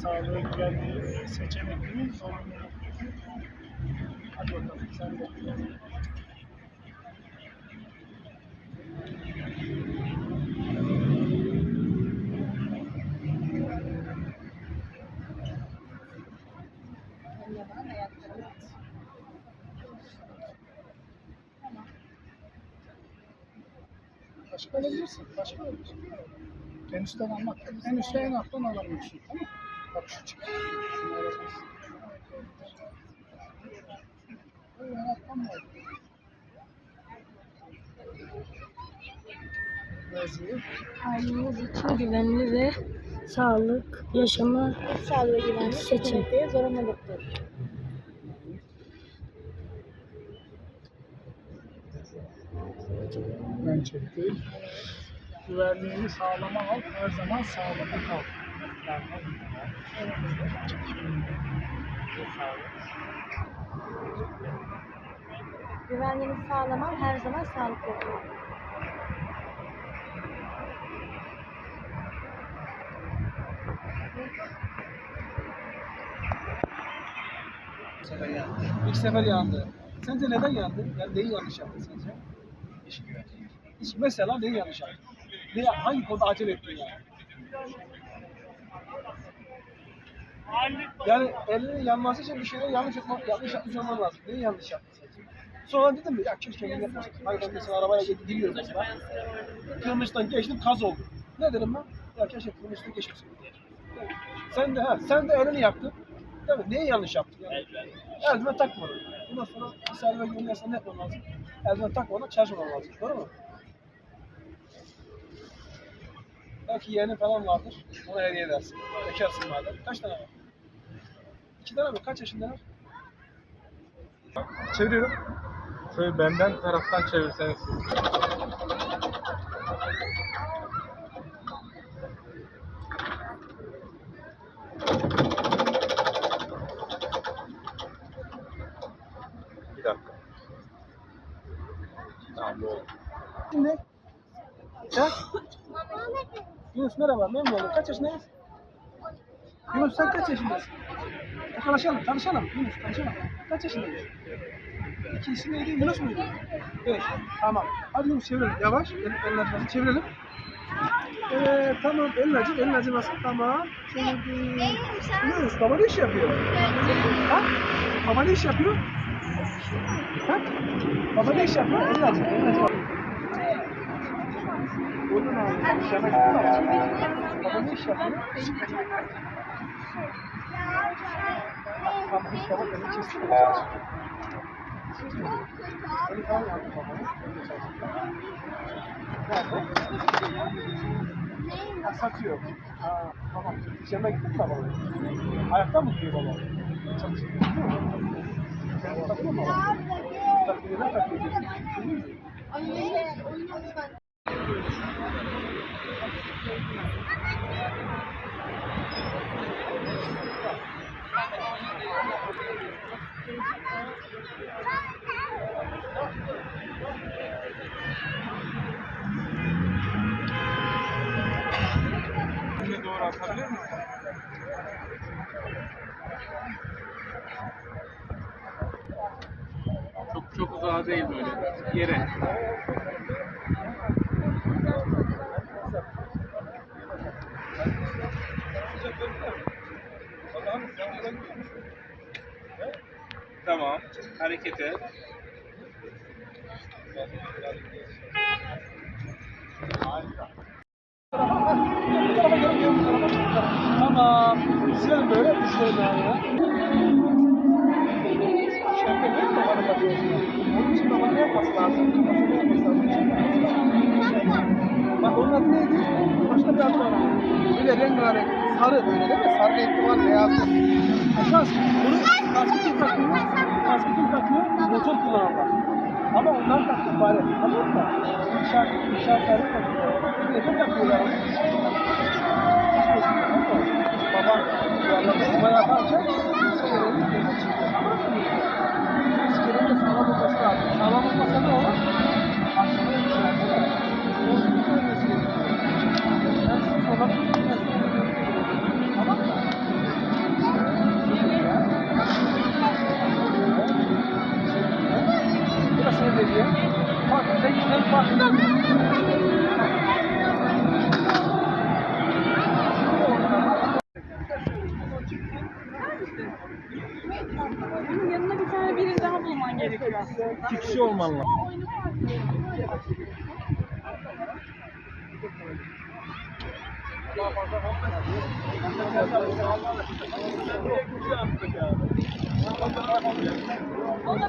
sağlığı güvenliği seçenekleri zorunluluk. Hadi bakalım sen de. Başka alabilirsin. Başka alabilirsin. En üstten almak. En üstte en alttan alamıyorsun. Tamam mı? Bak şu çık. Aileniz için güvenli ve sağlık, yaşama Sağlığı güvenlik Seçim. zorunluluktur. Ben çektim. Güvenliğini sağlama al. Her zaman sağlıklı kal. Yani Güvenliğini sağlaman her zaman sağlıklı olur. sefer yandı. İlk sefer yandı. Sence neden yandı? Yani neyi yanlış yaptın sence? İş güvenliği. İş mesela neyi yanlış yaptın? Ne, hangi konuda acele ettin yani? Yani elinin yanması için bir şeyler yanlış yapmak, yanlış yapmış olman lazım. Neyi yanlış yaptın? Sonra dedim mi ya keşke bunu yapmasaydım. Hayır ben mesela arabaya gidip gidiyorum mesela. Kırmıştan geçtim kaz oldu. Ne dedim ben? Ya keşke kırmıştan geçmeseydim. Sen de ha, sen de elini yaktın. Değil mi? Neyi yanlış yaptın? Yani? Eldiven takmadın. Bundan sonra misal ve göndersen ne yapman lazım? Eldiven takmadan çalışmaman lazım. Doğru mu? Belki yeğenin falan vardır. Ona hediye edersin. Bekarsın madem. Kaç tane var? İki tane mi? Kaç yaşındalar? Çeviriyorum. Şöyle benden taraftan çevirseniz siz. Bir dakika. Tamam bu oldu. Şimdi. Ha? Yunus merhaba. Memnun oldum. Kaç yaşındayız? Yunus sen kaç yaşındasın? Tanışalım, tanışalım. Yunus tanışalım. Kaç yaşındayız? İki isim neydi? Yunus muydu? Evet, tamam. Hadi Yunus çevirelim. Yavaş. El, el acımasını çevirelim. Evet, tamam. El acı, el acıması. Tamam. Çevirdim. Yunus, baba ne iş yapıyor? Ha? Baba ne iş yapıyor? Ha? Baba ne iş yapıyor? El acı, el acı. Onun abi, gittin ama. Baba ne iş yapıyor? Ha, satıyor. Ha, tamam. İşeme gittin mi baba? Ayakta mı duruyor baba? Çalışıyor. Sen takıyor mu baba? Takıyor, ne takıyor? Şimdi doğru atabilir misin? Çok çok uzağa değil böyle. Yere. Tamam. Hareket et. Bu tarafa gel, gel bu tarafa. Tamam. Silelim böyle, düşelim yani. Şarkı ne babanın bakıyorsun? Onun için ne yapması lazım? Kafasını yapması lazım? Bak onun adı neydi? Başka bir adı var. Böyle rengarenk, sarı böyle değil mi? Sarı renkli var, beyazı. Esas bunu kaskı kim takıyor? Kaskı kim takıyor? Motor kullananlar. Ama onlar taktı bari. Tamam mı? Şark, şarkları takıyor. Bir de takıyorlar. Baban yerlerde sıma yaparken Bunun yanına bir tane biri daha bulman gerekiyor aslında. İki kişi olman lazım. Hoca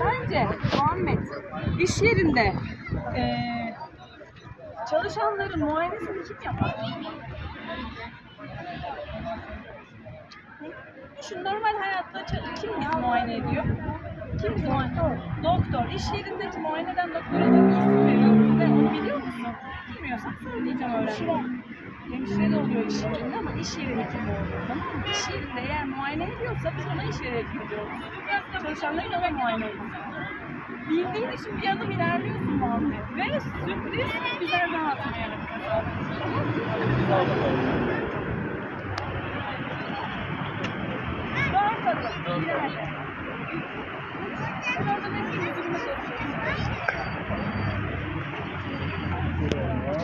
Bence Muhammed iş yerinde eee çalışanların muayenesini kim yapar? Şu normal hayatta kim bizi muayene ediyor? Kim bizi muayene Doktor. İş yerindeki muayeneden doktora da bir isim veriyoruz. Ne onu biliyor musun? Bilmiyorsan söyleyeceğim öğrendim. Hemşire de oluyor iş yerinde ama iş yeri hekimi oluyor. Tamam mı? İş yerinde eğer muayene ediyorsa biz ona iş yeri hekimi diyoruz. Çalışanları öyle muayene ediyoruz. Bildiğin için bir adım ilerliyorsun Muhammed. Ve sürpriz bize dağıtmayalım. Rahat adım. ilerle. Sen orada ne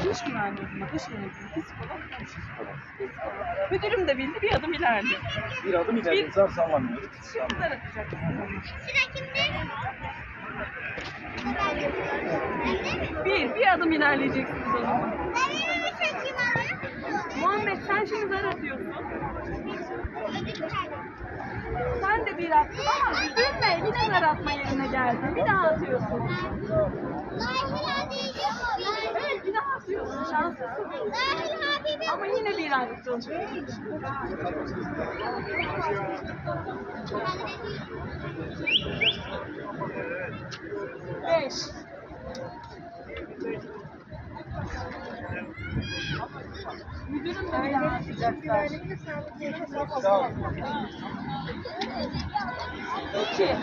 müdürüme soruyorsun. İş güvenliği, iş yönetimi, psikolog, psikolog. Müdürüm de bildi bir adım ilerledi. Bir adım ileride zar sallamıyor. Şimdi aratacak. Bir, bir adım ilerleyeceksiniz o zaman. Muhammed sen şimdi zar atıyorsun. Sen de bir attın ama üzülme yine zar atma yerine geldi. Bir daha atıyorsun. Evet bir daha atıyorsun şanslısın. Ama yine bir attın. Beş. Müdürüm de bir daha atacak zaten. İki.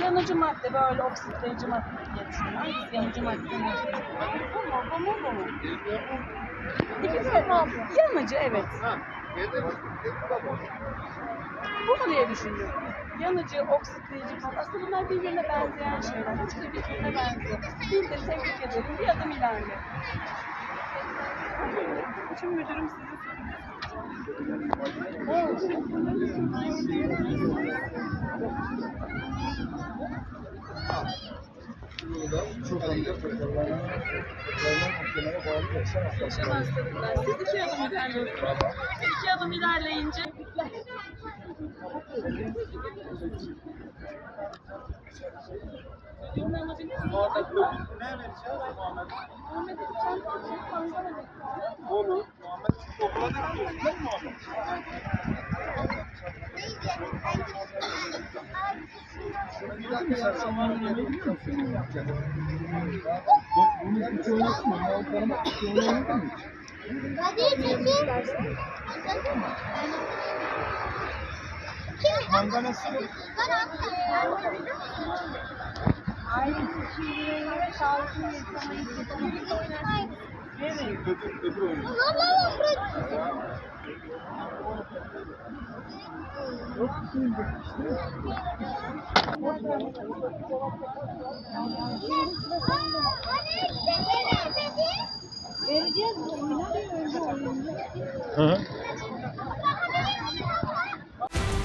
Yanıcı madde böyle oksitleyici madde düşünün. Hangisi yanıcı madde? Bu mu? Bu mu? Bu mu? İkisi de yanıcı evet. Bu mu diye düşündüm. Yanıcı, oksitleyici. Aslında bunlar birbirine benzeyen şeyler. Hiçbiri birbirine benziyor. Bildin, tebrik ederim. Bir adım ilerle. Şimdi müdürüm sizi Yaşam hastalıklar. Siz iki adım ilerliyorsunuz. İki adım ilerleyince Olur. Muhammed Mandanası yok. Öbür, öbür oyun. Lan lan lan bırak. Yok şimdi. Vereceğiz bu oyuna bir önce oyunu. Hı hı.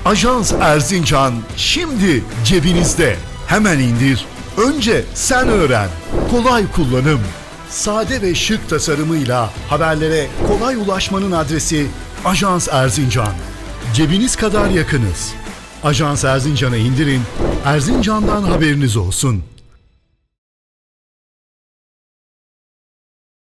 Ajans Erzincan şimdi cebinizde. Hemen indir. Önce sen öğren. Kolay kullanım. Sade ve şık tasarımıyla haberlere kolay ulaşmanın adresi Ajans Erzincan. Cebiniz kadar yakınız. Ajans Erzincan'ı indirin. Erzincan'dan haberiniz olsun.